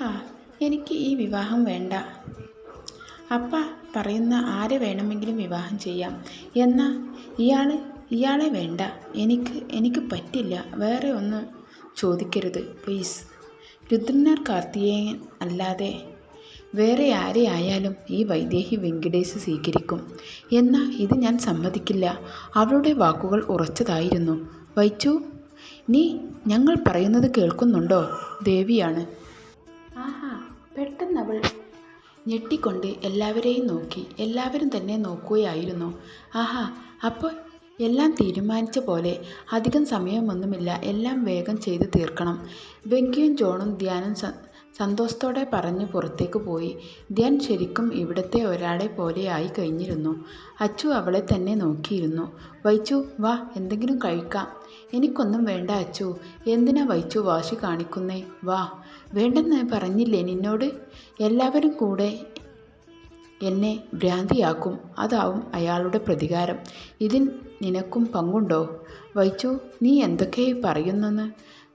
ആഹാ എനിക്ക് ഈ വിവാഹം വേണ്ട. അപ്പ പറയുന്ന ആരെ വേണമെങ്കിലും വിവാഹം ചെയ്യാം. എന്നാൽ ഇയാൾ ഇയാളെ വേണ്ട. എനിക്ക് എനിക്ക് പറ്റില്ല. വേറെ ഒന്ന് ചോദിക്കരുത് പ്ലീസ് രുദ്രനാർ കാർത്തികേയൻ അല്ലാതെ വേറെ ആരെ ആയാലും ഈ വൈദേഹി വെങ്കിടേശ് സ്വീകരിക്കും. എന്നാൽ ഇത് ഞാൻ സമ്മതിക്കില്ല. അവളുടെ വാക്കുകൾ ഉറച്ചതായിരുന്നു. വൈച്ചു നീ ഞങ്ങൾ പറയുന്നത് കേൾക്കുന്നുണ്ടോ? ദേവിയാണ്. പെട്ടെന്ന് അവൾ ഞെട്ടിക്കൊണ്ട് എല്ലാവരെയും നോക്കി. എല്ലാവരും തന്നെ നോക്കുകയായിരുന്നു. ആഹാ അപ്പോൾ എല്ലാം തീരുമാനിച്ച പോലെ അധികം സമയമൊന്നുമില്ല. എല്ലാം വേഗം ചെയ്ത് തീർക്കണം. വെങ്കിയും ജോണും ധ്യാനം സന്തോഷത്തോടെ പറഞ്ഞ് പുറത്തേക്ക് പോയി. ധ്യാൻ ശരിക്കും ഇവിടുത്തെ ഒരാളെ പോലെ ആയി കഴിഞ്ഞിരുന്നു. അച്ചു അവളെ തന്നെ നോക്കിയിരുന്നു. വൈച്ചു വാ എന്തെങ്കിലും കഴിക്കാം. എനിക്കൊന്നും വേണ്ട അച്ചു. എന്തിനാ വൈച്ചു വാശി കാണിക്കുന്നേ? വാ. വേണ്ടെന്ന് പറഞ്ഞില്ലേ നിന്നോട്? എല്ലാവരും കൂടെ എന്നെ ഭ്രാന്തിയാക്കും. അതാവും അയാളുടെ പ്രതികാരം. ഇതിൽ നിനക്കും പങ്കുണ്ടോ? വൈച്ചു നീ എന്തൊക്കെ പറയുന്നെന്ന്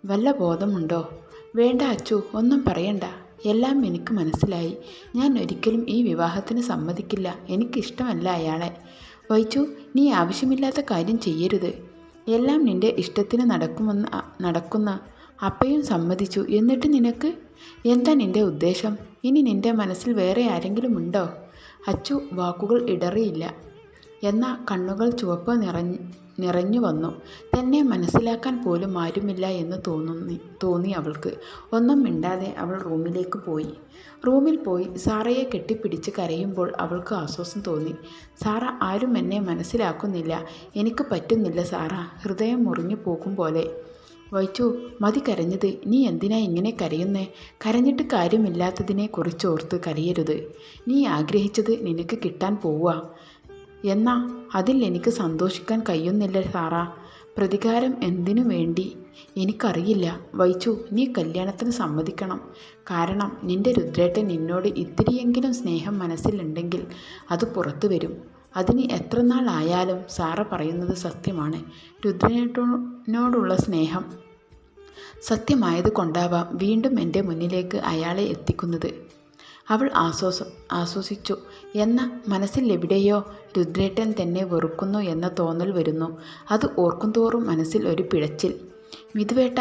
വല്ല ബോധമുണ്ടോ? വേണ്ട അച്ചു ഒന്നും പറയണ്ട. എല്ലാം എനിക്ക് മനസ്സിലായി. ഞാൻ ഒരിക്കലും ഈ വിവാഹത്തിന് സമ്മതിക്കില്ല. എനിക്കിഷ്ടമല്ല അയാളെ. വൈച്ചു നീ ആവശ്യമില്ലാത്ത കാര്യം ചെയ്യരുത്. എല്ലാം നിന്റെ ഇഷ്ടത്തിന് നടക്കുമെന്ന് നടക്കുന്ന അപ്പയും സമ്മതിച്ചു. എന്നിട്ട് നിനക്ക്? എന്താ നിന്റെ ഉദ്ദേശം? ഇനി നിന്റെ മനസ്സിൽ വേറെ ആരെങ്കിലും ഉണ്ടോ? അച്ചു വാക്കുകൾ ഇടറിയില്ല. എന്നാൽ കണ്ണുകൾ ചുവപ്പ് നിറഞ്ഞ് നിറഞ്ഞു വന്നു. തന്നെ മനസ്സിലാക്കാൻ പോലും ആരുമില്ല എന്ന് തോന്നുന്നി തോന്നി അവൾക്ക്. ഒന്നും മിണ്ടാതെ അവൾ റൂമിലേക്ക് പോയി. റൂമിൽ പോയി സാറയെ കെട്ടിപ്പിടിച്ച് കരയുമ്പോൾ അവൾക്ക് ആശ്വാസം തോന്നി. സാറ ആരും എന്നെ മനസ്സിലാക്കുന്നില്ല. എനിക്ക് പറ്റുന്നില്ല സാറ. ഹൃദയം മുറിഞ്ഞു പോകും പോലെ. വൈച്ചു മതി കരഞ്ഞത്. നീ എന്തിനാ ഇങ്ങനെ കരയുന്നേ? കരഞ്ഞിട്ട് കാര്യമില്ലാത്തതിനെ കുറിച്ചോർത്ത് കരയരുത്. നീ ആഗ്രഹിച്ചത് നിനക്ക് കിട്ടാൻ പോവുക. എന്നാ അതിൽ എനിക്ക് സന്തോഷിക്കാൻ കഴിയുന്നില്ല സാറാ. പ്രതികാരം എന്തിനു വേണ്ടി? എനിക്കറിയില്ല. വൈച്ചു നീ കല്യാണത്തിന് സമ്മതിക്കണം. കാരണം നിന്റെ രുദ്രേട്ടൻ നിന്നോട് ഇത്തിരിയെങ്കിലും സ്നേഹം മനസ്സിലുണ്ടെങ്കിൽ അത് പുറത്തു വരും. അതിന് എത്ര നാളായാലും സാറ പറയുന്നത് സത്യമാണ്. രുദ്രനോടുള്ള സ്നേഹം. സത്യമായത് കൊണ്ടാവാം വീണ്ടും എന്റെ മുന്നിലേക്ക് അയാളെ എത്തിക്കുന്നത്. അവൾ ആശ്വാസം ആശ്വസിച്ചു എന്ന മനസ്സിൽ എവിടെയോ രുദ്രേട്ടൻ തന്നെ വെറുക്കുന്നു എന്ന തോന്നൽ വരുന്നു. അത് ഓർക്കുന്തോറും മനസ്സിൽ ഒരു പിഴച്ചിൽ. മിതുവേട്ട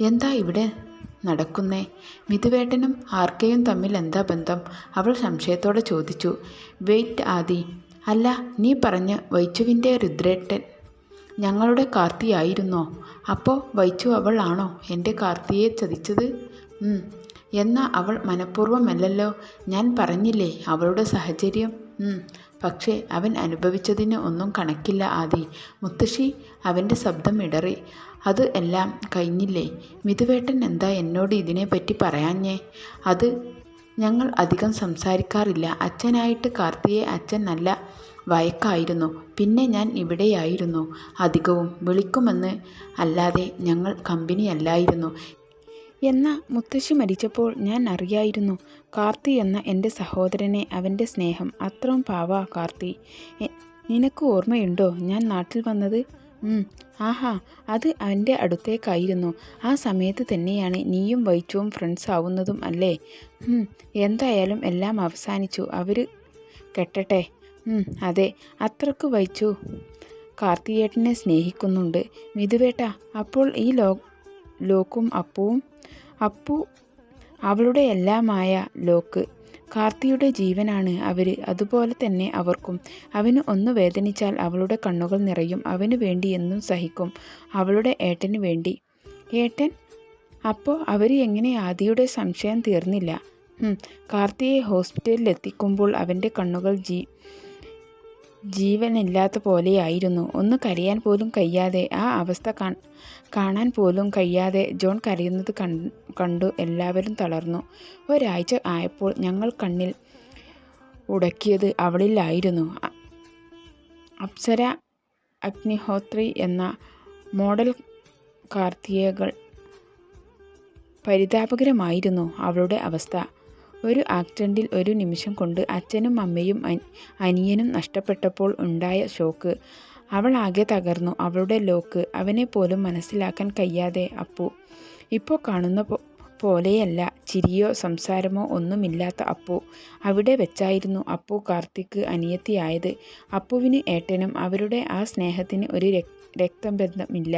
എന്താ ഇവിടെ നടക്കുന്നേ? മിതുവേട്ടനും ആർക്കെയും തമ്മിൽ എന്താ ബന്ധം? അവൾ സംശയത്തോടെ ചോദിച്ചു. വെയിറ്റ് ആദി. അല്ല നീ പറഞ്ഞ് വൈച്ചുവിന്റെ രുദ്രേട്ടൻ ഞങ്ങളുടെ കാർത്തിയായിരുന്നോ? അപ്പോൾ വൈച്ചു അവൾ ആണോ എന്റെ കാർത്തിയെ ചതിച്ചത്? എന്നാൽ എന്നാ അവൾ മനഃപൂർവമല്ലല്ലോ. ഞാൻ പറഞ്ഞില്ലേ അവളുടെ സാഹചര്യം. പക്ഷേ അവൻ അനുഭവിച്ചതിന് ഒന്നും കണക്കില്ല ആദി. മുത്തശ്ശി അവന്റെ ശബ്ദം ഇടറി. അത് എല്ലാം കഴിഞ്ഞില്ലേ? മിതുവേട്ടൻ എന്താ എന്നോട് ഇതിനെപ്പറ്റി പറയാഞ്ഞേ? അത് ഞങ്ങൾ അധികം സംസാരിക്കാറില്ല. അച്ഛനായിട്ട് കാർത്തിയെ അച്ഛൻ നല്ല വയക്കായിരുന്നു. പിന്നെ ഞാൻ ഇവിടെയായിരുന്നു. അധികവും വിളിക്കുമെന്ന് അല്ലാതെ ഞങ്ങൾ കമ്പനിയല്ലായിരുന്നു. എന്ന മുത്തശ്ശി മരിച്ചപ്പോൾ ഞാൻ അറിയായിരുന്നു. കാർത്തി എന്ന എന്റെ സഹോദരനെ അവന്റെ സ്നേഹം. അത്രയും പാവ കാർത്തി. നിനക്ക് ഓർമ്മയുണ്ടോ? ഞാൻ നാട്ടിൽ വന്നത്? ആഹാ അത് അവന്റെ അടുത്തേക്കായിരുന്നു. ആ സമയത്ത് തന്നെയാണ് നീയും വൈച്ചുവും ഫ്രണ്ട്സ് ആവുന്നതും അല്ലേ? എന്തായാലും എല്ലാം അവസാനിച്ചു. അവർ കെട്ടട്ടെ. അതെ അത്രയ്ക്ക് വഹിച്ചു. കാർത്തിയേട്ടനെ സ്നേഹിക്കുന്നുണ്ട്. മിതുവേട്ട അപ്പോൾ ഈ ലോ ലോക്കും അപ്പുവും? അപ്പു അവളുടെ എല്ലാമായ ലോക്ക്. കാർത്തിയുടെ ജീവനാണ് അവർ അതുപോലെ തന്നെ അവർക്കും. അവന് ഒന്ന് വേദനിച്ചാൽ അവളുടെ കണ്ണുകൾ നിറയും അവന് വേണ്ടി എന്നും സഹിക്കും അവളുടെ ഏട്ടന് വേണ്ടി. ഏട്ടൻ അപ്പോൾ അവർ എങ്ങനെ ആദിയുടെ സംശയം തീർന്നില്ല? കാർത്തിയെ ഹോസ്പിറ്റലിൽ എത്തിക്കുമ്പോൾ അവന്റെ കണ്ണുകൾ ജീ ജീവനില്ലാത്ത പോലെയായിരുന്നു ഒന്ന് കരയാൻ പോലും കഴിയാതെ ആ അവസ്ഥ കാണാൻ പോലും കഴിയാതെ ജോൺ കരയുന്നത് കണ്ടു എല്ലാവരും തളർന്നു. ഒരാഴ്ച ആയപ്പോൾ ഞങ്ങൾ കണ്ണിൽ ഉടക്കിയത് അവളിലായിരുന്നു. അപ്സര അഗ്നിഹോത്രി എന്ന മോഡൽ കാർത്തികകൾ പരിതാപകരമായിരുന്നു അവളുടെ അവസ്ഥ. ഒരു ആക്സിഡന്റിൽ ഒരു നിമിഷം കൊണ്ട് അച്ഛനും അമ്മയും അനിയനും നഷ്ടപ്പെട്ടപ്പോൾ ഉണ്ടായ ഷോക്ക്. അവൾ ആകെ തകർന്നു. അവളുടെ ലോക്ക് അവനെ പോലും മനസ്സിലാക്കാൻ കഴിയാതെ അപ്പു ഇപ്പോൾ കാണുന്ന പോലെയല്ല. ചിരിയോ സംസാരമോ ഒന്നുമില്ലാത്ത അപ്പു അവിടെ വെച്ചായിരുന്നു അപ്പു കാർത്തിക്ക് അനിയത്തിയായത്. അപ്പുവിന് ഏട്ടനും അവരുടെ ആ സ്നേഹത്തിന് ഒരു രക്തബന്ധമില്ല.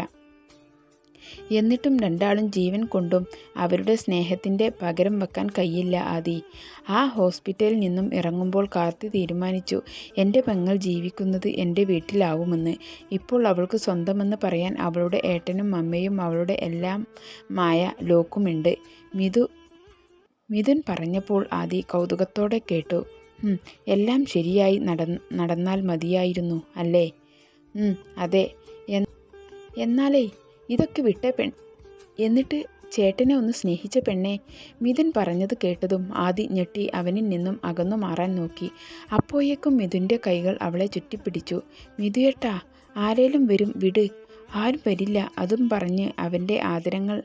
എന്നിട്ടും രണ്ടാളും ജീവൻ കൊണ്ടും അവരുടെ സ്നേഹത്തിന്റെ പകരം വെക്കാൻ കഴിയില്ല ആദി. ആ ഹോസ്പിറ്റലിൽ നിന്നും ഇറങ്ങുമ്പോൾ കാർത്തി തീരുമാനിച്ചു എന്റെ പെങ്ങൾ ജീവിക്കുന്നത് എന്റെ വീട്ടിലാവുമെന്ന്. ഇപ്പോൾ അവൾക്ക് സ്വന്തമെന്ന് പറയാൻ അവളുടെ ഏട്ടനും അമ്മയും അവളുടെ എല്ലാം മായ ലോക്കുമുണ്ട് മിഥു മിഥുൻ പറഞ്ഞപ്പോൾ ആദി കൗതുകത്തോടെ കേട്ടു. എല്ലാം ശരിയായി നട നടന്നാൽ മതിയായിരുന്നു അല്ലേ? അതെ എന്നാലേ ഇതൊക്കെ വിട്ട പെൺ. എന്നിട്ട് ചേട്ടനെ ഒന്ന് സ്നേഹിച്ച പെണ്ണെ മിഥുൻ പറഞ്ഞത് കേട്ടതും ആദി ഞെട്ടി അവനിൽ നിന്നും അകന്നു മാറാൻ നോക്കി. അപ്പോയേക്കും മിഥുന്റെ കൈകൾ അവളെ ചുറ്റിപ്പിടിച്ചു. മിഥുയേട്ടാ ആരേലും വരും വിട്. ആരും വരില്ല. അതും പറഞ്ഞ് അവന്റെ ആദരങ്ങൾ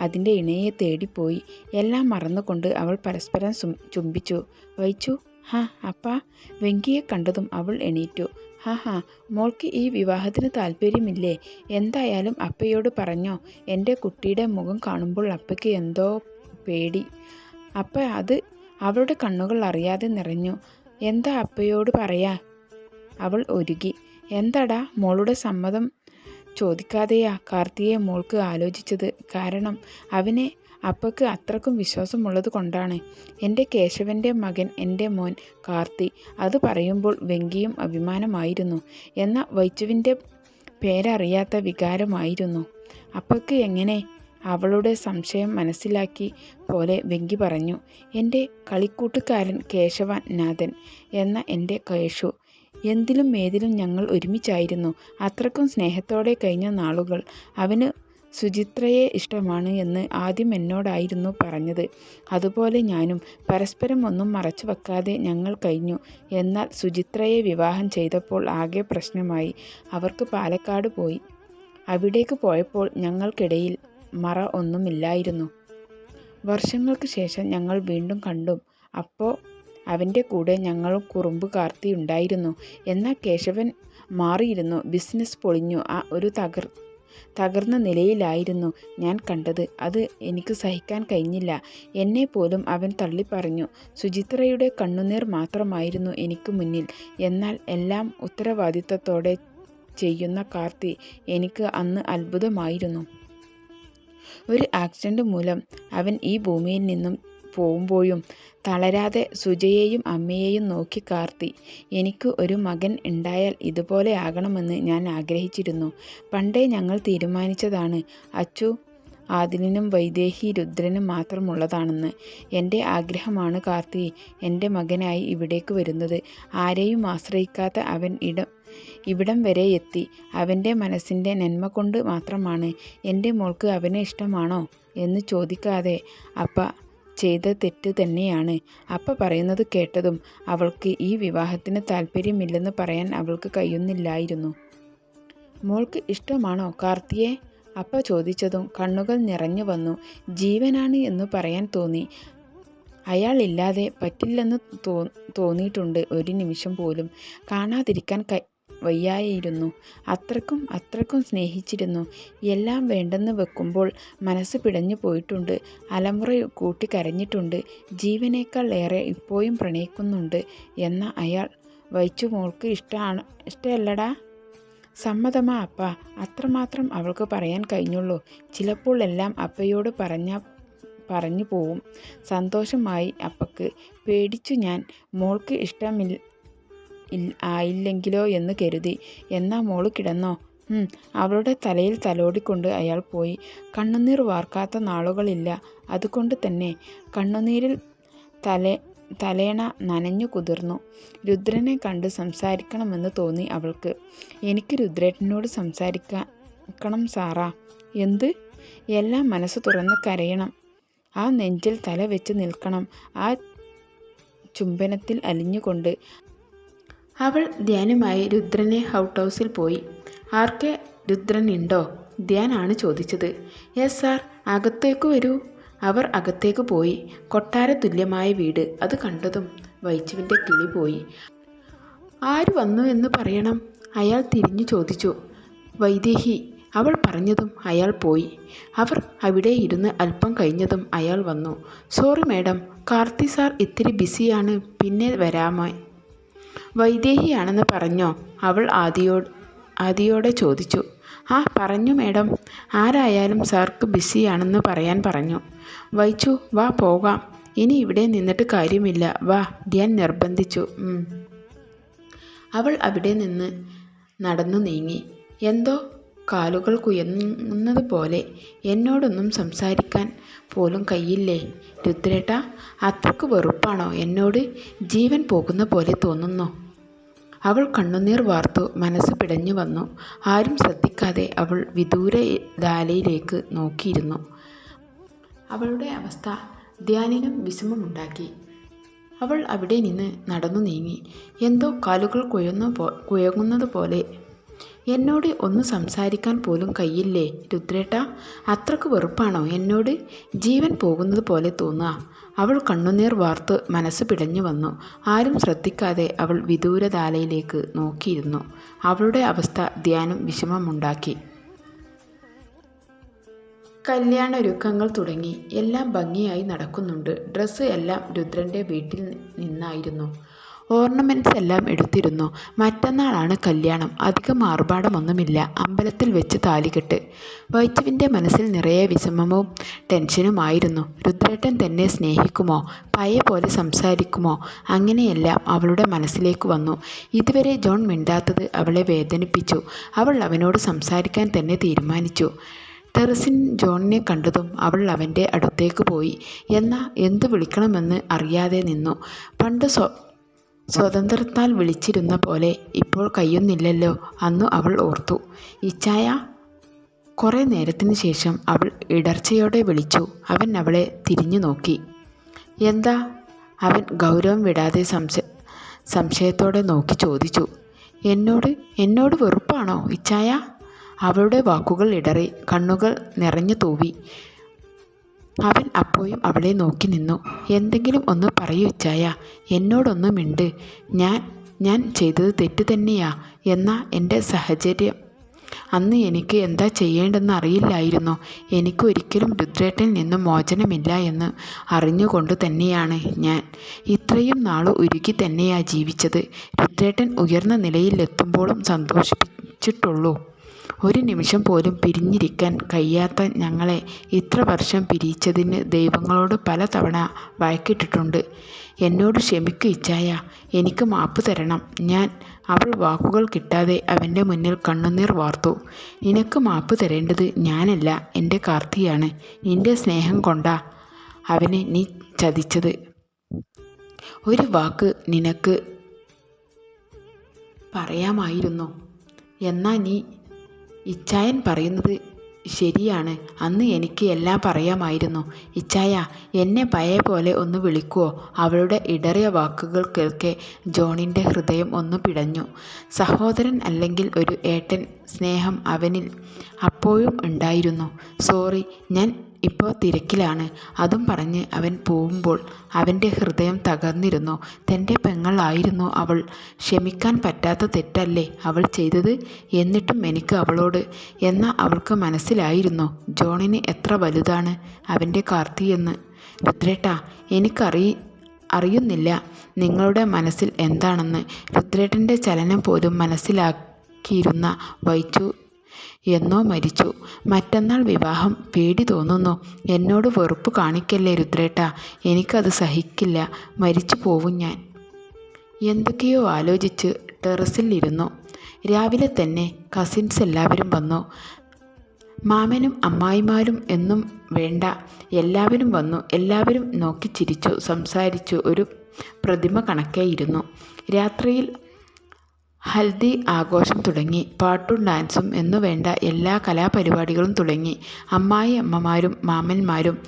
അതിന്റെ ഇണയെ തേടിപ്പോയി. എല്ലാം മറന്നുകൊണ്ട് അവൾ പരസ്പരം ചുംബിച്ചു. വഹിച്ചു ഹാ അപ്പാ. വെങ്കിയെ കണ്ടതും അവൾ എണീറ്റു. ഹാ മോൾക്ക് ഈ വിവാഹത്തിന് താല്പര്യമില്ലേ? എന്തായാലും അപ്പയോട് പറഞ്ഞോ. എന്റെ കുട്ടിയുടെ മുഖം കാണുമ്പോൾ അപ്പയ്ക്ക് എന്തോ പേടി. അപ്പ അത് അവളുടെ കണ്ണുകൾ അറിയാതെ നിറഞ്ഞു. എന്താ അപ്പയോട് പറയാ? അവൾ ഒരുകി. എന്താടാ മോളുടെ സമ്മതം ചോദിക്കാതെയാ കാർത്തിയെ മോൾക്ക് ആലോചിച്ചത്? കാരണം അവനെ അപ്പക്ക് അത്രക്കും വിശ്വാസമുള്ളത് കൊണ്ടാണ്. എന്റെ കേശവന്റെ മകൻ എന്റെ മോൻ കാർത്തി അത് പറയുമ്പോൾ വെങ്കിയും അഭിമാനമായിരുന്നു. എന്ന വൈച്ചുവിന്റെ പേരറിയാത്ത വികാരമായിരുന്നു. അപ്പക്ക് എങ്ങനെ? അവളുടെ സംശയം മനസ്സിലാക്കി പോലെ വെങ്കി പറഞ്ഞു എന്റെ കളിക്കൂട്ടുകാരൻ കേശവൻ നാഥൻ എന്ന എന്റെ കേശു. എന്തിലും ഏതിലും ഞങ്ങൾ ഒരുമിച്ചായിരുന്നു. അത്രക്കും സ്നേഹത്തോടെ കഴിഞ്ഞ നാളുകൾ. അവന് സുചിത്രയെ ഇഷ്ടമാണ് എന്ന് ആദ്യം എന്നോടായിരുന്നു പറഞ്ഞത്. അതുപോലെ ഞാനും പരസ്പരം ഒന്നും മറച്ചു വെക്കാതെ ഞങ്ങൾ കഴിഞ്ഞു. എന്നാൽ സുചിത്രയെ വിവാഹം ചെയ്തപ്പോൾ ആകെ പ്രശ്നമായി. അവർക്ക് പാലക്കാട് പോയി. അവിടേക്ക് പോയപ്പോൾ ഞങ്ങൾക്കിടയിൽ മറ ഒന്നുമില്ലായിരുന്നു. വർഷങ്ങൾക്ക് ശേഷം ഞങ്ങൾ വീണ്ടും കണ്ടു. അപ്പോൾ അവന്റെ കൂടെ ഞങ്ങൾ കുറുമ്പ് കാർത്തിയുണ്ടായിരുന്നു എന്നാൽ കേശവൻ മാറിയിരുന്നു. ബിസിനസ് പൊളിഞ്ഞു. ആ ഒരു തകർ തകർന്ന നിലയിലായിരുന്നു ഞാൻ കണ്ടത്. അത് എനിക്ക് സഹിക്കാൻ കഴിഞ്ഞില്ല. എന്നെ പോലും അവൻ തള്ളിപ്പറഞ്ഞു. സുചിത്രയുടെ കണ്ണുനീർ മാത്രമായിരുന്നു എനിക്ക് മുന്നിൽ. എന്നാൽ എല്ലാം ഉത്തരവാദിത്തത്തോടെ ചെയ്യുന്ന കാർത്തി എനിക്ക് അന്ന് അത്ഭുതമായിരുന്നു. ഒരു ആക്സിഡന്റ് മൂലം അവൻ ഈ ഭൂമിയിൽ നിന്നും പോകുമ്പോഴും തളരാതെ സുജയെയും അമ്മയെയും നോക്കി കാർത്തി എനിക്ക് ഒരു മകൻ ഉണ്ടായാൽ ഇതുപോലെ ആകണമെന്ന് ഞാൻ ആഗ്രഹിച്ചിരുന്നു. പണ്ടേ ഞങ്ങൾ തീരുമാനിച്ചതാണ്. അച്ചു ആദിലിനും വൈദേഹി രുദ്രനും മാത്രമുള്ളതാണെന്ന്. എന്റെ ആഗ്രഹമാണ് കാർത്തി എന്റെ മകനായി ഇവിടേക്ക് വരുന്നത്. ആരെയും ആശ്രയിക്കാത്ത അവൻ ഇടം ഇവിടം വരെ എത്തി. അവന്റെ മനസ്സിന്റെ നന്മ കൊണ്ട് മാത്രമാണ്. എന്റെ മോൾക്ക് അവനെ ഇഷ്ടമാണോ? എന്ന് ചോദിക്കാതെ അപ്പ ചെയ്ത തെറ്റ് തന്നെയാണ്. അപ്പ പറയുന്നത് കേട്ടതും അവൾക്ക് ഈ വിവാഹത്തിന് താല്പര്യമില്ലെന്ന് പറയാൻ അവൾക്ക് കഴിയുന്നില്ലായിരുന്നു. മോൾക്ക് ഇഷ്ടമാണോ കാർത്തിയെ? അപ്പ ചോദിച്ചതും കണ്ണുകൾ നിറഞ്ഞു വന്നു. ജീവനാണ് എന്ന് പറയാൻ തോന്നി. അയാൾ ഇല്ലാതെ പറ്റില്ലെന്ന് തോന്നിയിട്ടുണ്ട് ഒരു നിമിഷം പോലും. കാണാതിരിക്കാൻ വയ്യായിരുന്നു. അത്രക്കും അത്രക്കും സ്നേഹിച്ചിരുന്നു. എല്ലാം വേണ്ടെന്ന് വെക്കുമ്പോൾ മനസ്സ് പിടഞ്ഞു പോയിട്ടുണ്ട്. അലമുറ കൂട്ടി കരഞ്ഞിട്ടുണ്ട്. ജീവനേക്കാൾ ഏറെ ഇപ്പോഴും പ്രണയിക്കുന്നുണ്ട് എന്ന അയാൾ. വൈച്ചു മോൾക്ക് ഇഷ്ടമാണ് ഇഷ്ടമല്ലടാ? സമ്മതമാ അപ്പ. അത്രമാത്രം അവൾക്ക് പറയാൻ കഴിഞ്ഞുള്ളൂ. ചിലപ്പോൾ എല്ലാം അപ്പയോട് പറഞ്ഞ പറഞ്ഞു പോവും. സന്തോഷമായി അപ്പക്ക്. പേടിച്ചു ഞാൻ. മോൾക്ക് ഇഷ്ടമില്ല ആയില്ലെങ്കിലോ എന്ന് കരുതി. എന്നാ മോൾ കിടന്നോ? അവളുടെ തലയിൽ തലോടിക്കൊണ്ട് അയാൾ പോയി. കണ്ണുനീർ വാർക്കാത്ത നാളുകളില്ല. അതുകൊണ്ട് തന്നെ കണ്ണുനീരിൽ തല തലേണ നനഞ്ഞു കുതിർന്നു. രുദ്രനെ കണ്ട് സംസാരിക്കണമെന്ന് തോന്നി അവൾക്ക്. എനിക്ക് രുദ്രേട്ടനോട് സംസാരിക്കണം സാറാ. എന്ത്? എല്ലാം മനസ്സ് തുറന്ന് കരയണം. ആ നെഞ്ചിൽ തല വെച്ച് നിൽക്കണം. ആ ചുംബനത്തിൽ അലിഞ്ഞുകൊണ്ട് അവൾ ധ്യാനുമായി രുദ്രനെ ഔട്ട് ഹൗസിൽ പോയി. ആർക്കെ രുദ്രൻ ഉണ്ടോ ധ്യാനാണ് ചോദിച്ചത്. Yes sir. അകത്തേക്ക് വരൂ. അവർ അകത്തേക്ക് പോയി. കൊട്ടാര തുല്യമായ വീട്. അത് കണ്ടതും വൈച്ചുവിന്റെ കിളി പോയി. ആര് വന്നു എന്ന് പറയണം? അയാൾ തിരിഞ്ഞു ചോദിച്ചു. വൈദേഹി. അവൾ പറഞ്ഞതും അയാൾ പോയി. അവർ അവിടെ ഇരുന്ന് അല്പം കഴിഞ്ഞതും അയാൾ വന്നു. Sorry madam. കാർത്തി സാർ ഇത്തിരി ബിസിയാണ്. പിന്നെ വരാമോ? വൈദേഹിയാണെന്ന് പറഞ്ഞോ? അവൾ ആദിയോട് ആദിയോടെ ചോദിച്ചു. ആ പറഞ്ഞു മേഡം. ആരായാലും സാർക്ക് ബിസിയാണെന്ന് പറയാൻ പറഞ്ഞു. വൈച്ചു വാ പോകാം. ഇനി ഇവിടെ നിന്നിട്ട് കാര്യമില്ല. വാ ധ്യാൻ നിർബന്ധിച്ചു. അവൾ അവിടെ നിന്ന് നടന്നു നീങ്ങി. എന്തോ കാലുകൾ കുയങ്ങുന്നത് പോലെ എന്നോടൊന്നും സംസാരിക്കാൻ പോലും കയ്യില്ലേ? രുദ്രേട്ട അത്രയ്ക്ക് വെറുപ്പാണോ? എന്നോട് ജീവൻ പോകുന്ന പോലെ തോന്നുന്നു. അവൾ കണ്ണുനീർ വാർത്തു മനസ്സ് പിടഞ്ഞു വന്നു. ആരും ശ്രദ്ധിക്കാതെ അവൾ വിദൂര ദാലയിലേക്ക് നോക്കിയിരുന്നു. അവളുടെ അവസ്ഥ ധ്യാനിനും വിഷമമുണ്ടാക്കി. അവൾ അവിടെ നിന്ന് നടന്നു നീങ്ങി. എന്തോ കാലുകൾ കുഴന്നു പോ കുഴങ്ങുന്നത് പോലെ എന്നോട് ഒന്ന് സംസാരിക്കാൻ പോലും കയ്യില്ലേ രുദ്രേട്ട? അത്രയ്ക്ക് വെറുപ്പാണോ എന്നോട്? ജീവൻ പോകുന്നത് പോലെ തോന്നുക അവൾ കണ്ണുനീർ വാർത്ത് മനസ്സ് പിടഞ്ഞു വന്നു. ആരും ശ്രദ്ധിക്കാതെ അവൾ വിദൂരതാലയിലേക്ക് നോക്കിയിരുന്നു. അവളുടെ അവസ്ഥ ധ്യാനം വിഷമമുണ്ടാക്കി. കല്യാണൊരുക്കങ്ങൾ തുടങ്ങി. എല്ലാം ഭംഗിയായി നടക്കുന്നുണ്ട്. ഡ്രസ്സ് എല്ലാം രുദ്രന്റെ വീട്ടിൽ നിന്നായിരുന്നു. ഓർണമെന്റ്സ് എല്ലാം എടുത്തിരുന്നു. മറ്റന്നാളാണ് കല്യാണം. അധികം ആർഭാടമൊന്നുമില്ല. അമ്പലത്തിൽ വെച്ച് താലികെട്ട് വൈച്ചുവിന്റെ മനസ്സിൽ നിറയെ വിഷമവും ടെൻഷനുമായിരുന്നു രുദ്രേട്ടൻ തന്നെ സ്നേഹിക്കുമോ? പയ പോലെ സംസാരിക്കുമോ? അങ്ങനെയെല്ലാം അവളുടെ മനസ്സിലേക്ക് വന്നു. ഇതുവരെ ജോൺ മിണ്ടാത്തത് അവളെ വേദനിപ്പിച്ചു. അവൾ അവനോട് സംസാരിക്കാൻ തന്നെ തീരുമാനിച്ചു. ടെറസിൻ ജോണിനെ കണ്ടതും അവൾ അവന്റെ അടുത്തേക്ക് പോയി. എന്നാൽ എന്തു വിളിക്കണമെന്ന് അറിയാതെ നിന്നു. പണ്ട് സ്വ സ്വതന്ത്രത്താൽ വിളിച്ചിരുന്ന പോലെ ഇപ്പോൾ കഴിയുന്നില്ലല്ലോ അന്നു അവൾ ഓർത്തു. ഇച്ചായ കുറേ നേരത്തിന് ശേഷം അവൾ ഇടർച്ചയോടെ വിളിച്ചു. അവൻ അവളെ തിരിഞ്ഞു നോക്കി. എന്താ? അവൻ ഗൗരവം വിടാതെ സംശ സംശയത്തോടെ നോക്കി ചോദിച്ചു. എന്നോട് എന്നോട് വെറുപ്പാണോ ഇച്ചായ? അവളുടെ വാക്കുകൾ ഇടറി കണ്ണുകൾ നിറഞ്ഞു തൂവി. അവൻ അപ്പോഴും അവളെ നോക്കി നിന്നു. എന്തെങ്കിലും ഒന്ന് പറയൂ ചായ എന്നോടൊന്ന് ഞാൻ ഞാൻ ചെയ്തത് തെറ്റ് തന്നെയാ. എന്നാ എന്റെ സാഹചര്യം. അന്ന് എനിക്ക് എന്താ ചെയ്യേണ്ടെന്ന് അറിയില്ലായിരുന്നു. എനിക്ക് ഒരിക്കലും രുദ്രേട്ടനിൽ നിന്നും മോചനമില്ല എന്ന് അറിഞ്ഞുകൊണ്ട് തന്നെയാണ് ഞാൻ. ഇത്രയും നാൾ ഉരുകി തന്നെയാ ജീവിച്ചത്. രുദ്രേട്ടൻ ഉയർന്ന നിലയിലെത്തുമ്പോഴും സന്തോഷിപ്പിച്ചിട്ടുള്ളൂ. ഒരു നിമിഷം പോലും പിരിഞ്ഞിരിക്കാൻ കഴിയാത്ത ഞങ്ങളെ ഇത്ര വർഷം പിരിയിച്ചതിന് ദൈവങ്ങളോട് പലതവണ വഴക്കിട്ടിട്ടുണ്ട്. എന്നോട് ക്ഷമിക്കു ഇച്ചായ എനിക്ക് മാപ്പ് തരണം. ഞാൻ അവൾ വാക്കുകൾ കിട്ടാതെ അവന്റെ മുന്നിൽ കണ്ണുനീർ വാർത്തു. നിനക്ക് മാപ്പ് തരേണ്ടത് ഞാനല്ല എന്റെ കാർത്തിയാണ്. നിന്റെ സ്നേഹം കൊണ്ടാ അവനെ നീ ചതിച്ചത്. ഒരു വാക്ക് നിനക്ക് പറയാമായിരുന്നു. എന്നാ നീ ഇച്ചായൻ പറയുന്നത് ശരിയാണ്. അന്ന് എനിക്ക് എല്ലാം പറയാമായിരുന്നു. ഇച്ചായ എന്നെ പഴയ പോലെ ഒന്ന് വിളിക്കുവോ? അവളുടെ ഇടറിയ വാക്കുകൾ കേൾക്കെ ജോണിന്റെ ഹൃദയം ഒന്ന് പിടഞ്ഞു. സഹോദരൻ അല്ലെങ്കിൽ ഒരു ഏട്ടൻ സ്നേഹം അവനിൽ അപ്പോഴും ഉണ്ടായിരുന്നു. സോറി ഞാൻ ഇപ്പോൾ തിരക്കിലാണ്. അതും പറഞ്ഞ് അവൻ പോവുമ്പോൾ അവന്റെ ഹൃദയം തകർന്നിരുന്നു. തന്റെ പെങ്ങളായിരുന്നു അവൾ. ക്ഷമിക്കാൻ പറ്റാത്ത തെറ്റല്ലേ അവൾ ചെയ്തത്? എന്നിട്ടും എനിക്ക് അവളോട് എന്ന അവൾക്ക് മനസ്സിലായിരുന്നു. ജോണിന് എത്ര വലുതാണ് അവന്റെ കാർത്തിയെന്ന് രുദ്രേട്ട എനിക്കറി അറിയുന്നില്ല. നിങ്ങളുടെ മനസ്സിൽ എന്താണെന്ന്. രുദ്രേട്ടന്റെ ചലനം പോലും മനസ്സിലാക്കിയിരുന്ന വൈച്ചു എന്നോ മരിച്ചു. മറ്റന്നാൾ വിവാഹം പേടി തോന്നുന്നു. എന്നോട് വെറുപ്പ് കാണിക്കല്ലേ രുദ്രേട്ട. എനിക്കത് സഹിക്കില്ല. മരിച്ചു പോവും ഞാൻ. എന്തൊക്കെയോ ആലോചിച്ച് ടെറസിൽ ഇരുന്നു. രാവിലെ തന്നെ കസിൻസ് എല്ലാവരും വന്നു. മാമനും അമ്മായിമാരും എന്നും വേണ്ട. എല്ലാവരും വന്നു. എല്ലാവരും നോക്കി ചിരിച്ചു സംസാരിച്ചു. ഒരു പ്രതിമ കണക്കേയിരുന്നു. ഇരുന്നു രാത്രിയിൽ ഹൽദി ആഘോഷം തുടങ്ങി. പാട്ടും ഡാൻസും എന്നു വേണ്ട എല്ലാ കലാപരിപാടികളും തുടങ്ങി. അമ്മായി അമ്മമാരും മാമന്മാരും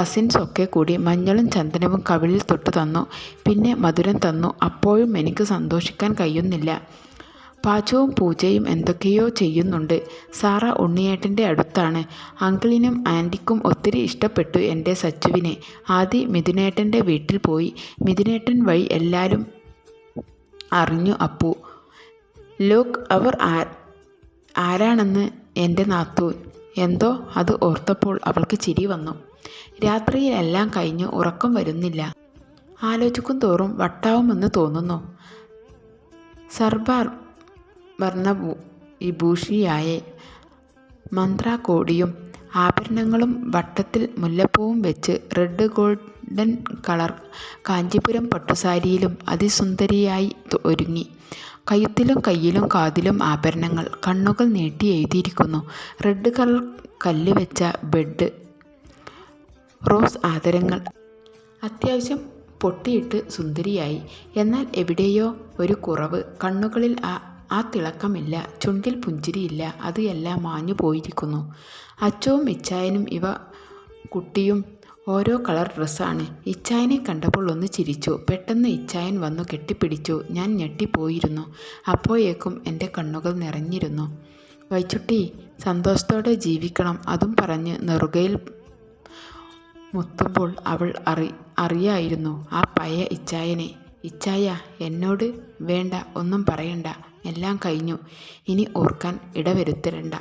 കസിൻസൊക്കെ കൂടി മഞ്ഞളും ചന്ദനവും കവിളിൽ തൊട്ട് തന്നു. പിന്നെ മധുരം തന്നു. അപ്പോഴും എനിക്ക് സന്തോഷിക്കാൻ കഴിയുന്നില്ല. പാചകവും പൂജയും എന്തൊക്കെയോ ചെയ്യുന്നുണ്ട്. സാറ ഉണ്ണിയേട്ടന്റെ അടുത്താണ്. അങ്കിളിനും ആന്റിക്കും ഒത്തിരി ഇഷ്ടപ്പെട്ടു എന്റെ സച്ചുവിനെ. ആദ്യ മിഥുനേട്ടന്റെ വീട്ടിൽ പോയി. മിഥുനേട്ടൻ വഴി എല്ലാവരും അറിഞ്ഞു. അപ്പു ലോക് അവർ ആ ആരാണെന്ന് എന്റെ നാത്തൂൻ. എന്തോ അത് ഓർത്തപ്പോൾ അവൾക്ക് ചിരി വന്നു. രാത്രിയിലെല്ലാം കഴിഞ്ഞ് ഉറക്കം വരുന്നില്ല. ആലോചിക്കും തോറും വട്ടാവുമെന്ന് തോന്നുന്നു. സർബാർ വർണ വിഭൂഷിയായ മന്ത്രാകോടിയും ആഭരണങ്ങളും വട്ടത്തിൽ മുല്ലപ്പൂവും വെച്ച് റെഡ് ഗോൾഡൻ കളർ കാഞ്ചിപുരം പട്ടുസാരിയിലും അതിസുന്ദരിയായി ഒരുങ്ങി. കഴുത്തിലും കയ്യിലും കാതിലും ആഭരണങ്ങൾ കണ്ണുകൾ നീട്ടി എഴുതിയിരിക്കുന്നു. റെഡ് കളർ കല്ല് വെച്ച ബെഡ് റോസ് ആദരങ്ങൾ. അത്യാവശ്യം പൊട്ടിയിട്ട് സുന്ദരിയായി. എന്നാൽ എവിടെയോ ഒരു കുറവ്. കണ്ണുകളിൽ ആ ആ തിളക്കമില്ല. ചുണ്ടിൽ പുഞ്ചിരിയില്ല. അത് എല്ലാം മാഞ്ഞു പോയിരിക്കുന്നു അച്ചവും ഇച്ചായനും ഇവ കുട്ടിയും ഓരോ കളർ ഡ്രസ്സാണ്. ഇച്ചായനെ കണ്ടപ്പോൾ ഒന്ന് ചിരിച്ചു. പെട്ടെന്ന് ഇച്ചായൻ വന്നു കെട്ടിപ്പിടിച്ചു. ഞാൻ ഞെട്ടിപ്പോയിരുന്നു. അപ്പോഴേക്കും എന്റെ കണ്ണുകൾ നിറഞ്ഞിരുന്നു. വൈച്ചുട്ടി സന്തോഷത്തോടെ ജീവിക്കണം അതും പറഞ്ഞ് നെറുകയിൽ മുത്തുമ്പോൾ അവൾ അറി അറിയായിരുന്നു ആ പഴയ ഇച്ചായനെ. ഇച്ചായ എന്നോട് വേണ്ട ഒന്നും പറയണ്ട. എല്ലാം കഴിഞ്ഞു. ഇനി ഓർക്കാൻ ഇടവരുത്തരണ്ട.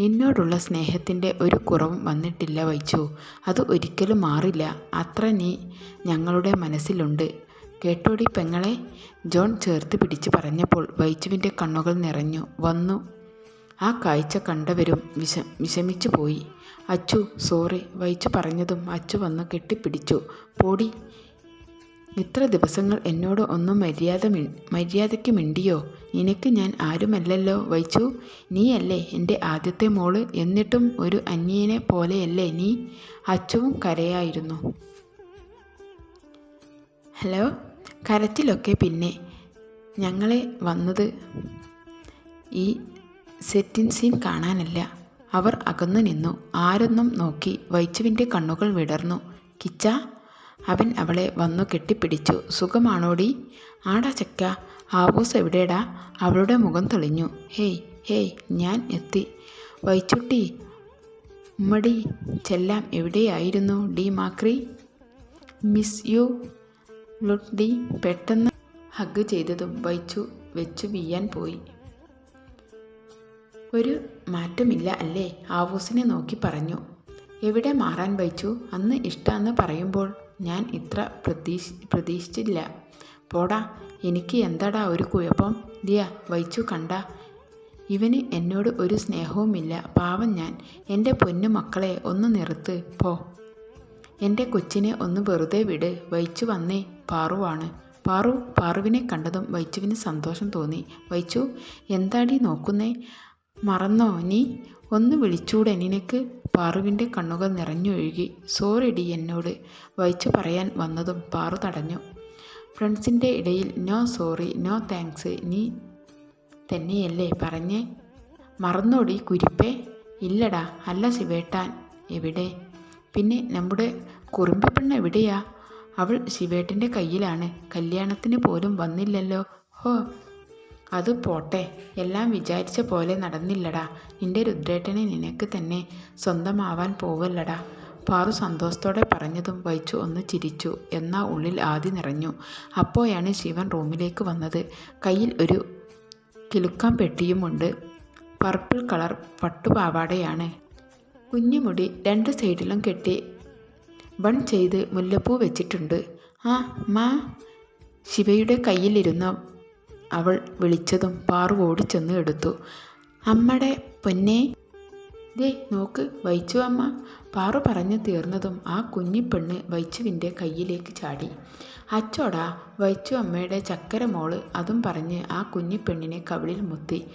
നിന്നോടുള്ള സ്നേഹത്തിന്റെ ഒരു കുറവും വന്നിട്ടില്ല വൈച്ചു അത് ഒരിക്കലും മാറില്ല. അത്ര നീ ഞങ്ങളുടെ മനസ്സിലുണ്ട്. കേട്ടോടി പെങ്ങളെ? ജോൺ ചേർത്ത് പിടിച്ച് പറഞ്ഞപ്പോൾ വൈച്ചുവിന്റെ കണ്ണുകൾ നിറഞ്ഞു. വന്നു. ആ കാഴ്ച കണ്ടവരും വിഷ വിഷമിച്ചു പോയി. അച്ചു സോറി. വൈച്ചു പറഞ്ഞതും അച്ചു വന്ന് കെട്ടിപ്പിടിച്ചു. പോടി ഇത്ര ദിവസങ്ങൾ എന്നോട് ഒന്നും മര്യാദ മര്യാദയ്ക്ക് മിണ്ടിയോ? നിനക്ക് ഞാൻ ആരുമല്ലല്ലോ വൈച്ചു? നീയല്ലേ എന്റെ ആദ്യത്തെ മോൾ? എന്നിട്ടും ഒരു അന്യനെ പോലെയല്ലേ നീ? അച്ചുവും കരയായിരുന്നു. ഹലോ? കരച്ചിലൊക്കെ പിന്നെ ഞങ്ങളെ വന്നത് ഈ സെറ്റിൻ സീൻ കാണാനല്ല. അവർ അകന്നു നിന്നു. ആരൊന്നും നോക്കി വൈച്ചുവിന്റെ കണ്ണുകൾ വിടർന്നു. കിച്ച? അവൻ അവളെ വന്നു കെട്ടിപ്പിടിച്ചു. സുഖമാണോടി? ആടാ ചക്ക ആവൂസ് എവിടെടാ അവളുടെ മുഖം തെളിഞ്ഞു. ഹേയ് ഹേയ് ഞാൻ എത്തി. വൈച്ചുട്ടി ഉമ്മടി ചെല്ലാം. എവിടെയായിരുന്നു? ഡി മാക്രി മിസ് യു ലുഡി പെട്ടെന്ന് ഹഗ് ചെയ്തതും വൈച്ചു വെച്ചു വീയാൻ പോയി. ഒരു മാറ്റമില്ല അല്ലേ? ആവൂസിനെ നോക്കി പറഞ്ഞു. എവിടെ മാറാൻ വൈച്ചു? അന്ന് ഇഷ്ടമെന്ന് പറയുമ്പോൾ ഞാൻ ഇത്ര പ്രതീക്ഷ പ്രതീക്ഷിച്ചില്ല. പോടാ എനിക്ക് എന്താടാ ഒരു കുഴപ്പം? ദിയ വൈച്ചു കണ്ട. ഇവന് എന്നോട് ഒരു സ്നേഹവുമില്ല. പാവം ഞാൻ. എന്റെ പൊന്നു മക്കളെ ഒന്ന് നിർത്ത് പോ. എന്റെ കൊച്ചിനെ ഒന്ന് വെറുതെ വിട്. വൈച്ചു വന്നേ. പാറുവാണ്. പാറു പാറുവിനെ കണ്ടതും വൈച്ചുവിന് സന്തോഷം തോന്നി. വൈച്ചു എന്താടി നോക്കുന്നേ? മറന്നോ നീ? ഒന്ന് വിളിച്ചൂടെ നിനക്ക്? പാറുവിന്റെ കണ്ണുകൾ നിറഞ്ഞൊഴുകി. സോറിടി എന്നോട് വഹിച്ചു പറയാൻ വന്നതും പാറു തടഞ്ഞു. ഫ്രണ്ട്സിന്റെ ഇടയിൽ നോ സോറി നോ താങ്ക്സ് നീ തന്നെയല്ലേ പറഞ്ഞേ? മറന്നോടി കുരിപ്പേ? ഇല്ലടാ അല്ല ശിവേട്ടാൻ എവിടെ? പിന്നെ നമ്മുടെ കുറുമ്പി പെണ്ണ് എവിടെയാ? അവൾ ശിവേട്ടന്റെ കയ്യിലാണ്. കല്യാണത്തിന് പോലും വന്നില്ലല്ലോ. ഹോ അത് പോട്ടെ. എല്ലാം വിചാരിച്ച പോലെ നടന്നില്ലടാ. നിന്റെ രുദ്രേട്ടനെ നിനക്ക് തന്നെ സ്വന്തമാവാൻ പോവല്ലടാ. പാറു സന്തോഷത്തോടെ പറഞ്ഞതും വൈച്ചു ഒന്ന് ചിരിച്ചു. എന്നാ ഉള്ളിൽ ആദി നിറഞ്ഞു. അപ്പോഴാണ് ശിവൻ റൂമിലേക്ക് വന്നത്. കയ്യിൽ ഒരു കിലുക്കാൻ പെട്ടിയുമുണ്ട്. Purple colour പട്ടുപാവാടയാണ്. കുഞ്ഞുമുടി രണ്ട് സൈഡിലും കെട്ടി ബൺ ചെയ്ത് മുല്ലപ്പൂ വെച്ചിട്ടുണ്ട്. ആ മാ. ശിവയുടെ കയ്യിലിരുന്ന അവൾ വിളിച്ചതും പാറു ഓടിച്ചെന്ന് എടുത്തു. അമ്മടെ പൊന്നേ ദേ നോക്ക് വൈച്ചു അമ്മ. പാറു പറഞ്ഞു തീർന്നതും ആ കുഞ്ഞിപ്പെണ്ണ് വൈച്ചുവിന്റെ കയ്യിലേക്ക് ചാടി. അച്ചോടാ വൈച്ചു അമ്മയുടെ ചക്കര മോൾ അതും പറഞ്ഞ് ആ കുഞ്ഞിപ്പെണ്ണിനെ കവിളിൽ മുത്തി.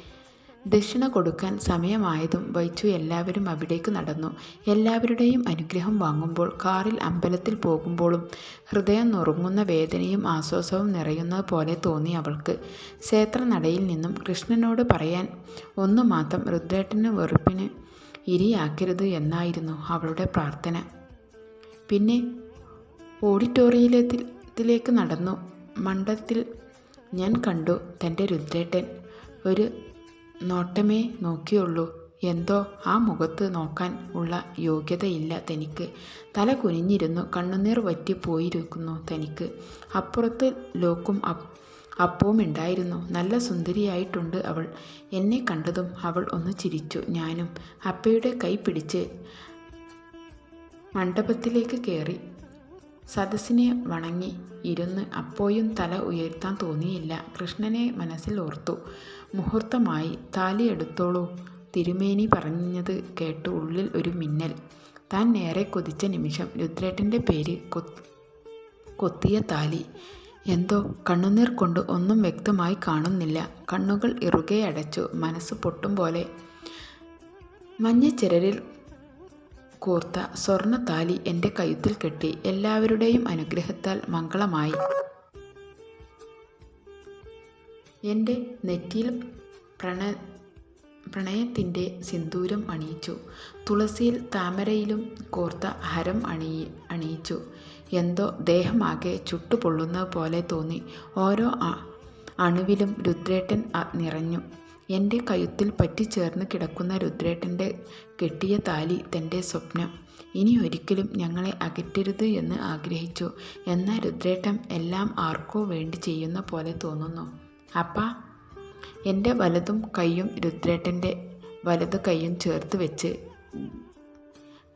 ദക്ഷിണ കൊടുക്കാൻ സമയമായതും വൈച്ചു എല്ലാവരും അവിടേക്ക് നടന്നു. എല്ലാവരുടെയും അനുഗ്രഹം വാങ്ങുമ്പോൾ കാറിൽ അമ്പലത്തിൽ പോകുമ്പോഴും ഹൃദയം നുറുങ്ങുന്ന വേദനയും ആശ്വാസവും നിറയുന്നത് പോലെ തോന്നി അവൾക്ക്. ക്ഷേത്രനടയിൽ നിന്നും കൃഷ്ണനോട് പറയാൻ ഒന്നു മാത്രം രുദ്രേട്ടന് വെറുപ്പിന് ഇരിയാക്കരുത് എന്നായിരുന്നു അവളുടെ പ്രാർത്ഥന. പിന്നെ ഓഡിറ്റോറിയത്തിലേക്ക് നടന്നു. മണ്ഡത്തിൽ ഞാൻ കണ്ടു തന്റെ രുദ്രേട്ടൻ ഒരു നോട്ടമേ നോക്കിയുള്ളൂ. എന്തോ ആ മുഖത്ത് നോക്കാൻ ഉള്ള യോഗ്യതയില്ല തനിക്ക്. തല കുനിഞ്ഞിരുന്നു കണ്ണുനീർ വറ്റി പോയിരിക്കുന്നു തനിക്ക്. അപ്പുറത്ത് ലോക്കും അപ്പവും ഉണ്ടായിരുന്നു നല്ല സുന്ദരിയായിട്ടുണ്ട് അവൾ. എന്നെ കണ്ടതും അവൾ ഒന്ന് ചിരിച്ചു. ഞാനും അപ്പയുടെ കൈ പിടിച്ച് മണ്ഡപത്തിലേക്ക് കയറി സദസ്സിനെ വണങ്ങി ഇരുന്ന് അപ്പോയും തല ഉയർത്താൻ തോന്നിയില്ല. കൃഷ്ണനെ മനസ്സിൽ ഓർത്തു. മുഹൂർത്തമായി താലി എടുത്തോളൂ തിരുമേനി പറഞ്ഞത് കേട്ട് ഉള്ളിൽ ഒരു മിന്നൽ. താൻ നേരെ കൊതിച്ച നിമിഷം രുദ്രേട്ടന്റെ പേര് കൊത്തിയ താലി. എന്തോ കണ്ണുനീർ കൊണ്ട് ഒന്നും വ്യക്തമായി കാണുന്നില്ല. കണ്ണുകൾ ഇറുകെ അടച്ചു മനസ്സ് പൊട്ടും പോലെ. മഞ്ഞച്ചിരരിൽ കോർത്ത സ്വർണത്താലി എന്റെ കയ്യത്തിൽ കെട്ടി എല്ലാവരുടെയും അനുഗ്രഹത്താൽ മംഗളമായി. എന്റെ നെറ്റിയിൽ പ്രണ പ്രണയത്തിന്റെ സിന്ദൂരം അണിയിച്ചു. തുളസിയിൽ താമരയിലും കോർത്ത ഹരം അണി അണിയിച്ചു. എന്തോ ദേഹമാകെ ചുട്ടുപൊള്ളുന്ന പോലെ തോന്നി. ഓരോ അണുവിലും രുദ്രേട്ടൻ നിറഞ്ഞു. എന്റെ കഴുത്തിൽ പറ്റിച്ചേർന്ന് കിടക്കുന്ന രുദ്രേട്ടന്റെ കെട്ടിയ താലി തന്റെ സ്വപ്നം. ഇനി ഒരിക്കലും ഞങ്ങളെ അകറ്റരുത് എന്ന് ആഗ്രഹിച്ചു. എന്നാൽ രുദ്രേട്ടൻ എല്ലാം ആർക്കോ വേണ്ടി ചെയ്യുന്ന പോലെ തോന്നുന്നു. അപ്പ എന്റെ വലതും കൈയും രുദ്രേട്ടന്റെ വലതു കൈയും ചേർത്ത് വെച്ച്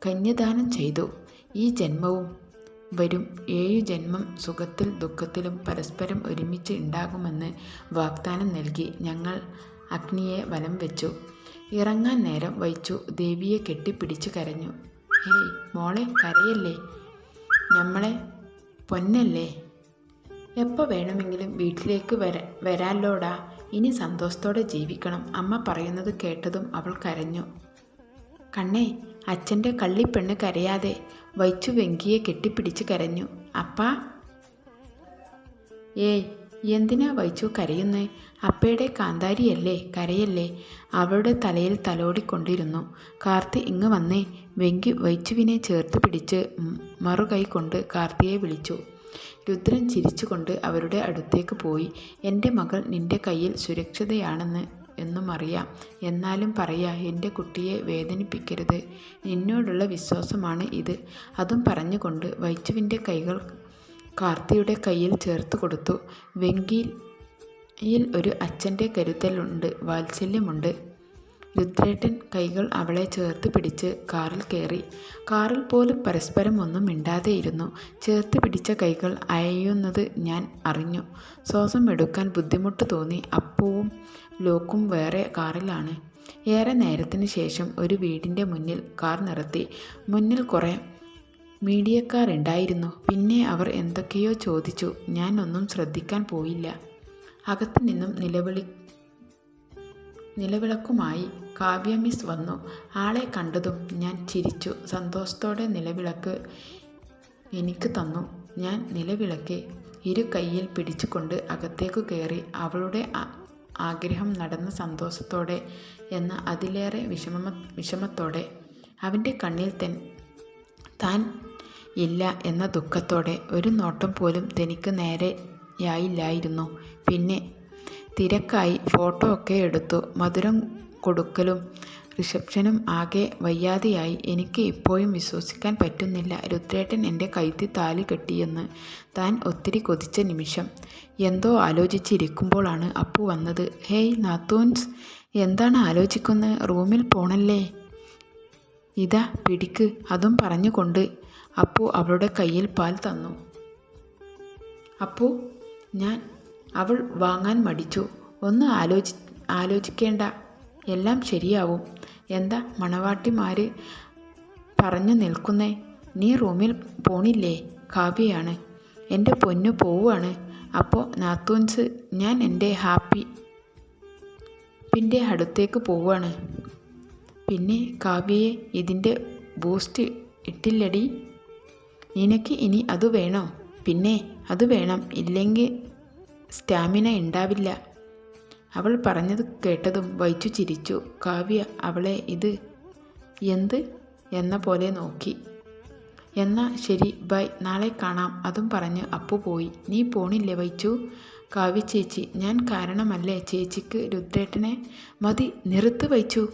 കന്യദാനം ചെയ്തു. ഈ ജന്മവും വരും. ഏഴു ജന്മം സുഖത്തിൽ ദുഃഖത്തിലും പരസ്പരം ഒരുമിച്ച് ഉണ്ടാകുമെന്ന് വാഗ്ദാനം നൽകി ഞങ്ങൾ അഗ്നിയെ വലം വെച്ചു. ഇറങ്ങാൻ നേരം വഹിച്ചു. ദേവിയെ കെട്ടിപ്പിടിച്ച് കരഞ്ഞു. ഹേയ് മോളെ കരയല്ലേ? നമ്മളെ പൊന്നല്ലേ? എപ്പോൾ വേണമെങ്കിലും വീട്ടിലേക്ക് വര വരാല്ലോടാ. ഇനി സന്തോഷത്തോടെ ജീവിക്കണം. അമ്മ പറയുന്നത് കേട്ടതും അവൾ കരഞ്ഞു. കണ്ണേ അച്ഛന്റെ കള്ളിപ്പെണ്ണ് കരയാതെ വൈച്ചു വെങ്കിയെ കെട്ടിപ്പിടിച്ച് കരഞ്ഞു. അപ്പാ. ഏയ് എന്തിനാ വൈച്ചു കരയുന്നേ? അപ്പയുടെ കാന്താരിയല്ലേ കരയല്ലേ? അവളുടെ തലയിൽ തലോടിക്കൊണ്ടിരുന്നു. കാർത്തി ഇങ്ങ് വന്നേ. വെങ്കി വൈച്ചുവിനെ ചേർത്ത് പിടിച്ച് മറുകൈ കൊണ്ട് കാർത്തിയെ വിളിച്ചു. രുദ്രൻ ചിരിച്ചുകൊണ്ട് അവരുടെ അടുത്തേക്ക് പോയി. എന്റെ മകൾ നിന്റെ കയ്യിൽ സുരക്ഷിതയാണെന്ന് എന്നും അറിയാം. എന്നാലും പറയാ എന്റെ കുട്ടിയെ വേദനിപ്പിക്കരുത്. നിന്നോടുള്ള വിശ്വാസമാണ് ഇത് അതും പറഞ്ഞുകൊണ്ട് വൈച്ചുവിന്റെ കൈകൾ കാർത്തിയുടെ കയ്യിൽ ചേർത്ത് കൊടുത്തു. വെങ്കിയിൽ ഒരു അച്ഛന്റെ കരുതലുണ്ട് വാത്സല്യമുണ്ട്. രുദ്രേട്ടൻ കൈകൾ അവളെ ചേർത്ത് പിടിച്ച് കാറിൽ കയറി. കാറിൽ പോലും പരസ്പരം ഒന്നും മിണ്ടാതെയിരുന്നു. ചേർത്ത് പിടിച്ച കൈകൾ അയയുന്നത് ഞാൻ അറിഞ്ഞു. ശ്വാസം എടുക്കാൻ ബുദ്ധിമുട്ട് തോന്നി. അപ്പവും ലോക്കും വേറെ കാറിലാണ്. ഏറെ നേരത്തിന് ശേഷം ഒരു വീടിന്റെ മുന്നിൽ കാർ നിർത്തി മുന്നിൽ കുറേ മീഡിയക്കാർ ഉണ്ടായിരുന്നു പിന്നെ അവർ എന്തൊക്കെയോ ചോദിച്ചു. ഞാനൊന്നും ശ്രദ്ധിക്കാൻ പോയില്ല. അകത്തു നിന്നും നിലവിളി നിലവിളക്കുമായി കാവ്യ മിസ് വന്നു. ആളെ കണ്ടതും ഞാൻ ചിരിച്ചു. സന്തോഷത്തോടെ നിലവിളക്ക് എനിക്ക് തന്നു. ഞാൻ നിലവിളക്ക് ഇരു കൈയിൽ പിടിച്ചുകൊണ്ട് അകത്തേക്ക് കയറി അവളുടെ ആഗ്രഹം നടന്ന സന്തോഷത്തോടെ എന്ന അതിലേറെ വിഷമ വിഷമത്തോടെ അവന്റെ കണ്ണിൽ തൻ താൻ ഇല്ല എന്ന ദുഃഖത്തോടെ ഒരു നോട്ടം പോലും തനിക്ക് നേരെയായില്ലായിരുന്നു. പിന്നെ തിരക്കായി ഫോട്ടോ ഒക്കെ എടുത്തു. മധുരം കൊടുക്കലും റിസപ്ഷനും ആകെ വയ്യാതെയായി. എനിക്ക് ഇപ്പോഴും വിശ്വസിക്കാൻ പറ്റുന്നില്ല. രുദ്രേട്ടൻ എന്റെ കൈത്തി താലി കെട്ടിയെന്ന് താൻ ഒത്തിരി കൊതിച്ച നിമിഷം. എന്തോ ആലോചിച്ചിരിക്കുമ്പോഴാണ് അപ്പു വന്നത്. ഹേയ് നാത്തൂൻസ് എന്താണ് ആലോചിക്കുന്നത് റൂമിൽ പോണല്ലേ? ഇതാ പിടിക്ക്. അതും പറഞ്ഞുകൊണ്ട് അപ്പു അവളുടെ കയ്യിൽ പാൽ തന്നു. അപ്പു ഞാൻ അവൾ വാങ്ങാൻ മടിച്ചു. ഒന്ന് ആലോചി ആലോചിക്കേണ്ട. എല്ലാം ശരിയാവും. എന്താ മണവാട്ടിമാർ പറഞ്ഞു നിൽക്കുന്നേ? നീ റൂമിൽ പോണില്ലേ? കാവ്യയാണ്. എന്റെ പൊന്നു പോവുകയാണ് അപ്പോൾ നാത്തൂൻസ് ഞാൻ എന്റെ ഹാപ്പി പിന്നെ അടുത്തേക്ക് പോവുകയാണ് പിന്നെ കാവ്യയെ ഇതിന്റെ ബൂസ്റ്റ് ഇട്ടില്ലടി? നിനക്ക് ഇനി അത് വേണോ? പിന്നെ അത് വേണം. ഇല്ലെങ്കിൽ സ്റ്റാമിന ഉണ്ടാവില്ല. അവൾ പറഞ്ഞത് കേട്ടതും വൈച്ചു ചിരിച്ചു. കാവ്യ അവളെ ഇത് എന്ത് എന്ന പോലെ നോക്കി. എന്നാ ശരി ബൈ നാളെ കാണാം. അതും പറഞ്ഞ് അപ്പു പോയി. നീ പോണില്ലേ വൈച്ചു? കാവ്യ ചേച്ചി ഞാൻ കാരണമല്ലേ ചേച്ചിക്ക് രുദ്രേട്ടനെ? മതി നിറുത്ത് വൈച്ചു.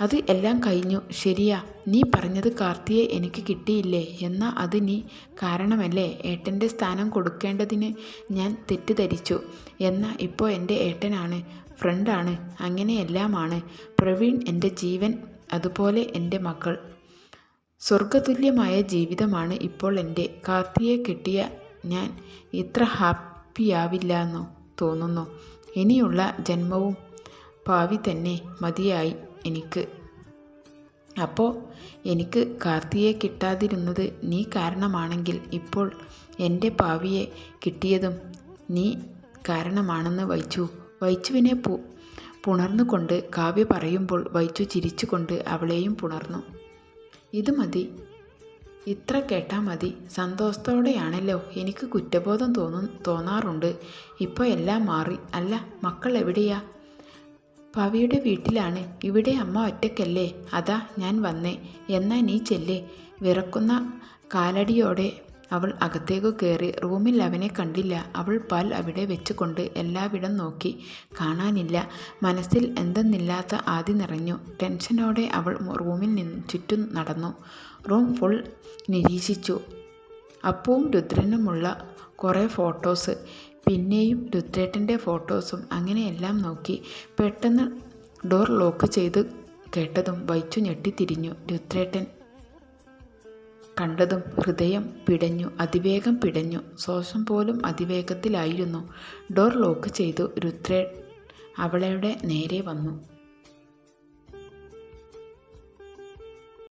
അത് എല്ലാം കഴിഞ്ഞു. ശരിയാ നീ പറഞ്ഞത് കാർത്തിയെ എനിക്ക് കിട്ടിയില്ലേ? എന്നാ അത് നീ കാരണമല്ലേ? ഏട്ടന്റെ സ്ഥാനം കൊടുക്കേണ്ടതിന് ഞാൻ തെറ്റിദ്ധരിച്ചു. എന്നാ ഇപ്പോൾ എന്റെ ഏട്ടനാണ് ഫ്രണ്ടാണ് അങ്ങനെയെല്ലാമാണ്. പ്രവീൺ എന്റെ ജീവൻ അതുപോലെ എന്റെ മക്കൾ സ്വർഗതുല്യമായ ജീവിതമാണ് ഇപ്പോൾ എന്റെ കാർത്തിയെ കിട്ടിയ ഞാൻ ഇത്ര ഹാപ്പിയാവില്ല ഹാപ്പിയാവില്ലെന്നു തോന്നുന്നു. ഇനിയുള്ള ജന്മവും ഭാവി തന്നെ മതിയായി. എനിക്ക്. അപ്പോൾ എനിക്ക് കാർത്തിയെ കിട്ടാതിരുന്നത് നീ കാരണമാണെങ്കിൽ ഇപ്പോൾ എന്റെ ഭാവിയെ കിട്ടിയതും നീ കാരണമാണെന്ന് വൈച്ചു. വൈച്ചുവിനെ പു പുണർന്നുകൊണ്ട് കാവ്യ പറയുമ്പോൾ വൈച്ചു ചിരിച്ചുകൊണ്ട് അവളെയും പുണർന്നു. ഇത് മതി. ഇത്ര കേട്ടാൽ മതി. സന്തോഷത്തോടെയാണല്ലോ എനിക്ക് കുറ്റബോധം തോന്നും തോന്നാറുണ്ട്. ഇപ്പോൾ എല്ലാം മാറി. അല്ല മക്കൾ എവിടെയാ? പവിയുടെ വീട്ടിലാണ്. ഇവിടെ അമ്മ ഒറ്റക്കല്ലേ അതാ ഞാൻ വന്നേ. എന്നാ നീ ചെല്ലേ. വിറക്കുന്ന കാലടിയോടെ അവൾ അകത്തേക്ക് കയറി റൂമിൽ അവനെ കണ്ടില്ല. അവൾ പാൽ അവിടെ വെച്ചുകൊണ്ട് എല്ലാവിടം നോക്കി. കാണാനില്ല. മനസ്സിൽ എന്തെന്നില്ലാത്ത ആദി നിറഞ്ഞു. ടെൻഷനോടെ അവൾ റൂമിൽ നിന്ന് ചുറ്റും നടന്നു. റൂം ഫുൾ നിരീക്ഷിച്ചു. അപ്പവും രുദ്രനുമുള്ള കുറേ ഫോട്ടോസ്. പിന്നെയും രുദ്രേട്ടന്റെ ഫോട്ടോസും അങ്ങനെയെല്ലാം നോക്കി പെട്ടെന്ന് ഡോർ ലോക്ക് ചെയ്ത് കേട്ടതും വൈച്ചു ഞെട്ടിത്തിരിഞ്ഞു. രുദ്രേട്ടൻ കണ്ടതും ഹൃദയം പിടഞ്ഞു അതിവേഗം പിടഞ്ഞു. ശ്വാസം പോലും അതിവേഗത്തിലായിരുന്നു. ഡോർ ലോക്ക് ചെയ്തു. രുദ്രേ അവളുടെ നേരെ വന്നു.